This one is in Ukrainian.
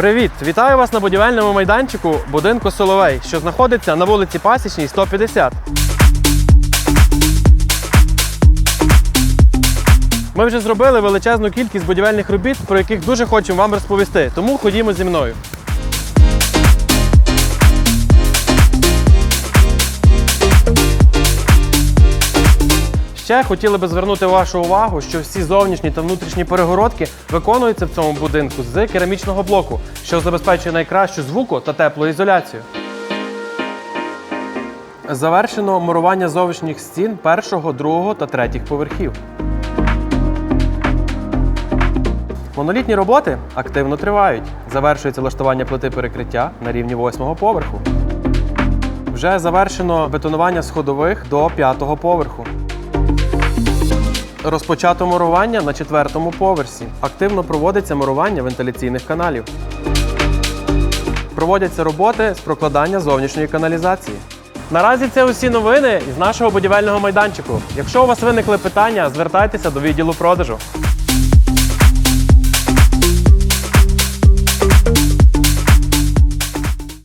Привіт! Вітаю вас на будівельному майданчику будинку Соловей, що знаходиться на вулиці Пасічній, 150. Ми вже зробили величезну кількість будівельних робіт, про яких дуже хочемо вам розповісти. Тому ходімо зі мною. Ще хотіли би звернути вашу увагу, що всі зовнішні та внутрішні перегородки виконуються в цьому будинку з керамічного блоку, що забезпечує найкращу звуку та теплоізоляцію. Завершено мурування зовнішніх стін першого, другого та третіх поверхів. Монолітні роботи активно тривають. Завершується влаштування плити перекриття на рівні восьмого поверху. Вже завершено бетонування сходових до п'ятого поверху. Розпочато мурування на четвертому поверсі. Активно проводиться мурування вентиляційних каналів. Проводяться роботи з прокладання зовнішньої каналізації. Наразі це усі новини із нашого будівельного майданчику. Якщо у вас виникли питання, звертайтеся до відділу продажу.